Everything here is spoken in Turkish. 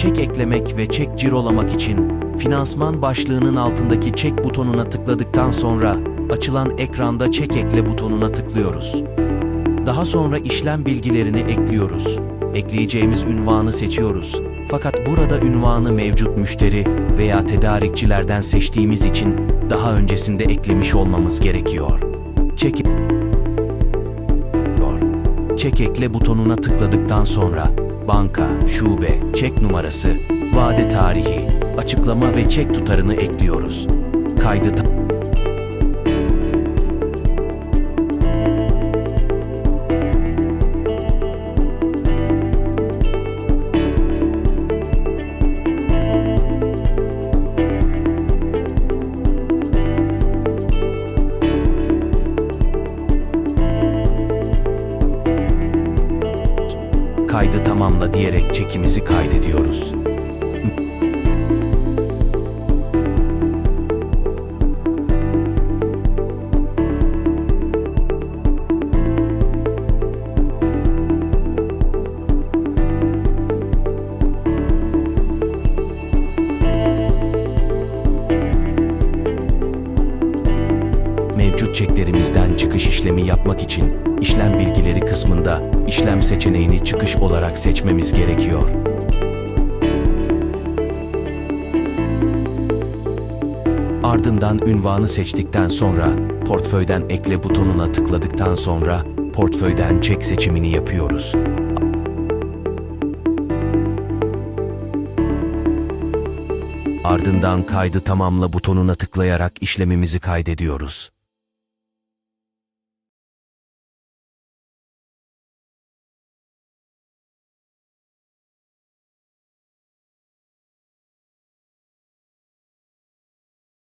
çek eklemek ve çek cirolamak için finansman başlığının altındaki çek butonuna tıkladıktan sonra açılan ekranda çek ekle butonuna tıklıyoruz. Daha sonra işlem bilgilerini ekliyoruz. Ekleyeceğimiz ünvanı seçiyoruz. Fakat burada ünvanı mevcut müşteri veya tedarikçilerden seçtiğimiz için daha öncesinde eklemiş olmamız gerekiyor. Çek Çek ekle butonuna tıkladıktan sonra banka, şube, çek numarası, vade tarihi, açıklama ve çek tutarını ekliyoruz. Kaydı kaydı tamamla diyerek çekimizi kaydediyoruz. Mevcut çeklerimizden çıkış işlemi yapmak için işlem bilgileri kısmında işlem seçeneğini çıkış olarak seçmemiz gerekiyor. Ardından ünvanı seçtikten sonra portföyden ekle butonuna tıkladıktan sonra portföyden çek seçimini yapıyoruz. Ardından kaydı tamamla butonuna tıklayarak işlemimizi kaydediyoruz.